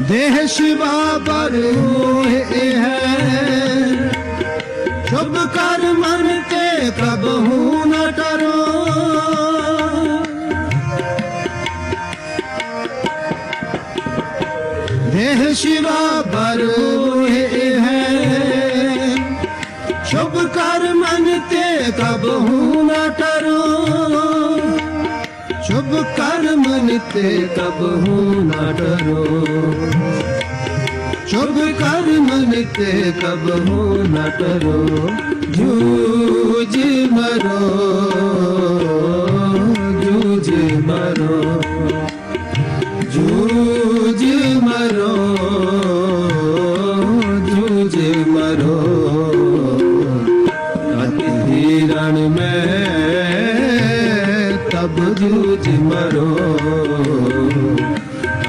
ਦੇਹ ਸ਼ਿਵਾ ਪਰ ਹੋਏ ਹੈ ਸ਼ੁਭ ਕਰ ਮਨ ਤੇ ਕਬਹੂ ਨ ਕਰੋ ਦੇਹ ਸ਼ਿਵਾ ਪਰ ਹੋਏ ਹੈ ਸ਼ੁਭ ਕਰ ਮਨ ਤੇ ਕਬਹੂ ਨ ਟਰੋ ਸ਼ੁਭ ਕਰ ਮਨ ਤੇ ਕਬਹੂ ਨ ਡਰੋ ਸ਼ੁਭ ਕਰ ਮਨ ਤੇ ਕਬਹੂ ਨ ਡਰੋ ਜੂਝ ਮਰੋ ਜੂਝ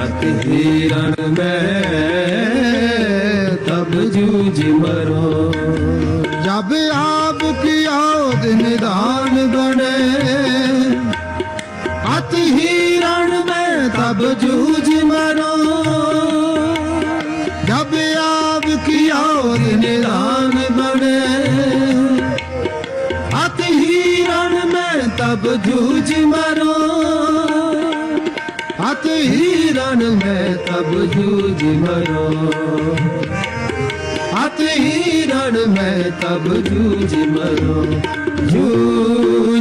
ਅਤਿ ਹੀਰਨ ਮੈਂ ਤਬ ਜੂਝ ਮਰੋ। ਜਬ ਆਪ ਕੀ ਆਉ ਦਿਨ ਬਣੇ, ਅਤਿ ਹੀਰਨ ਮੈਂ ਤਬ ਜੂਝ ਮਰੋ। ਜਬ ਆਪ ਕੀ ਆਉ ਦਿਨ ਬਣੇ, ਅਤਿ ਹੀਰਨ ਮੈਂ ਤਬ ਜੂਝ ਮਰੋ। मरो अति रण में तब जूझ मरो अति रण में तब जूझ मरो जूझ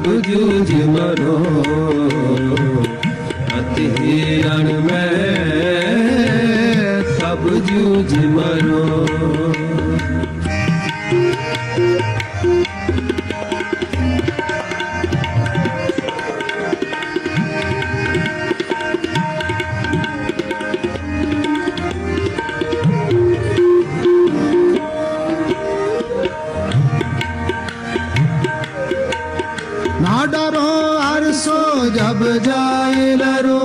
ਸਭ ਜੂਝ ਮਰੋ ਅਤਿ ਹੀਰਣ ਮੈਂ ਸਭ ਜੂਝ ਮਰੋ। जब जाए लरो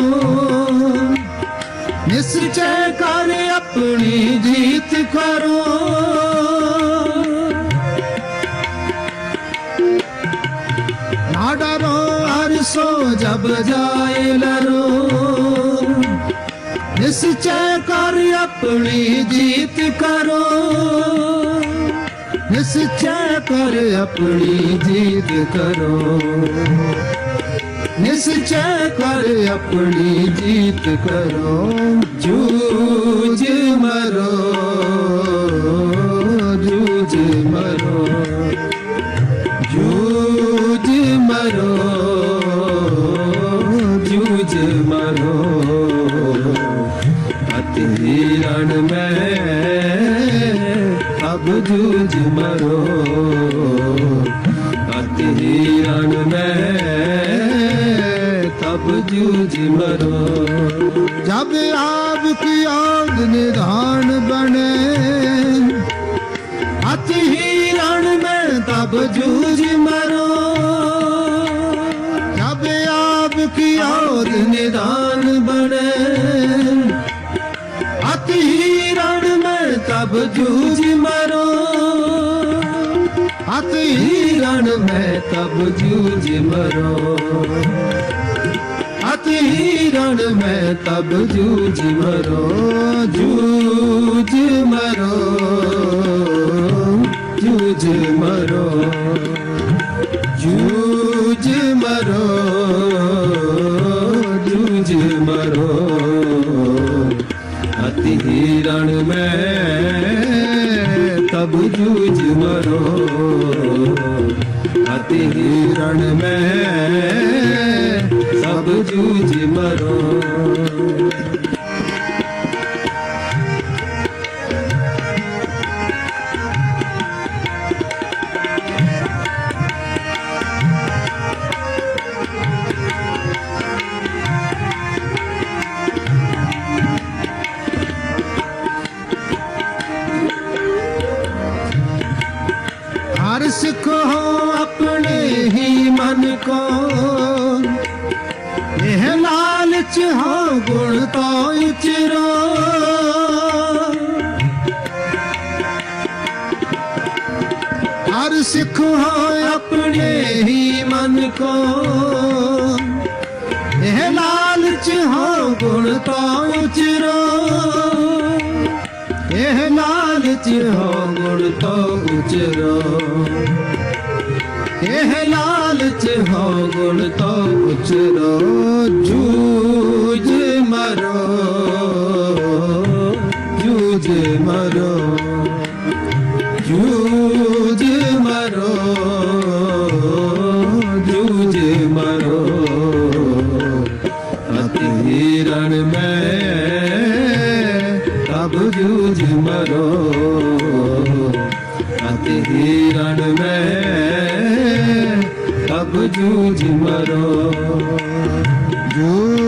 निश्चय कर अपनी जीत करो ना डरो अरसो जब जाए लरो निश्चय कर अपनी जीत करो निश्चय कर अपनी जीत करो निश्चय कर अपनी जीत करो जूझ मरो जूझ मरो जूझ मरो जूझ मरो अति रण में अब जूझ मरो अति रण में ਆਪ ਜੂਝ ਮਰੋ। ਜਬ ਆਪ ਕੀ ਆਦ ਨਿਧਾਨ ਬਣੇ, ਹੱਥ ਹੀ ਰਣ ਮੈਂ ਤਬ ਜੂਝ ਮਰੋ। ਜਬ ਆਪ ਕੀ ਆਦ ਨਿਧਾਨ ਬਣੇ, ਹੱਥ ਹੀ ਰਣ ਮੈਂ ਤਬ ਜੂਝ ਮਰੋ। ਹੱਥ ਹੀ ਰਣ ਮੈਂ ਤਬ ਜੂਝ ਮਰੋ। अति रण में तब जूझ मरो जूझ मरो जूझ मरो जूझ मरो जूझ मरो अति रण में तब जूझ मरो अति ગુરુજી મારો. ਵਿੱਚ ਹਾਂ ਗੁਣ ਤਾਂ ਉਚਰਾ ਹਰ ਸਿੱਖ ਹਾਂ ਆਪਣੇ ਹੀ ਮਨ ਕੋ। ਇਹ ਲਾਲਚ ਹਾਂ ਗੁਣ ਤਾਂ ਉਚਰਾ ਇਹ ਲਾਲਚ ਹਾਂ ਗੁਣ ਤਾਂ ਉਚਰਾ ਇਹ ਲਾਲਚ ਹੋ ਗੁਣ ਤੋ ਉਚਰੋ ਜੂਝ ਮਰੋ ਜੂਝ ਮਰੋ ਜੂਝ ਮਰੋ। ਅਤਿ ਰਣ ਮੈਂ ਤਬ ਜੂਝ ਮਰੋ। ਅਤਿ ਰਣ ਮੈਂ ਤਬ ਜੂਝ ਮਰੋ। ਜੂਝ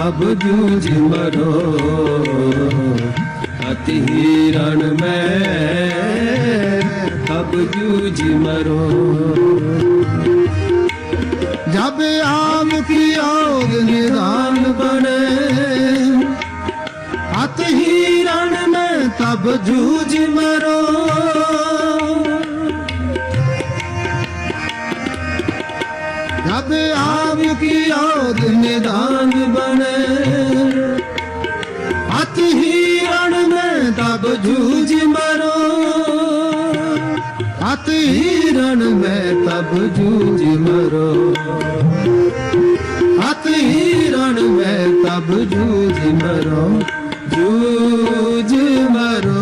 ਤਬ ਜੂਝ ਮਰੋ। ਅਤੀ ਰਣ ਮੈਂ ਅਬ ਜੂਝ ਮਰੋ। ਜਬ ਆਮ ਕੀ ਔਰ ਨਿਦਾਨ ਬਣੇ, ਅਤ ਹੀ ਰਣ ਮੈਂ, ਤਬ ਜੂਝ ਮਰੋ। ਔਦ ਨਿਦਾਨ ਬਣੇ। ਅਤ ਹੀ ਰਣ ਮੈਂ ਤਬ ਜੂਝ ਮਰੋ। ਅਤ ਹੀ ਰਣ ਮੈਂ ਤਬ ਜੂਝ ਮਰੋ। ਅਤ ਹੀ ਰਣ ਮੈਂ ਤਬ ਜੂਝ ਮਰੋ। ਜੂਝ ਮਰੋ।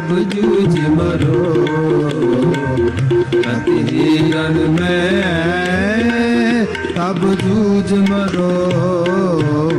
ਤਬ ਜੂਝ ਮਰੋ ਅਤੀ ਰਣ ਮੈਂ ਤਬ ਜੂਝ ਮਰੋ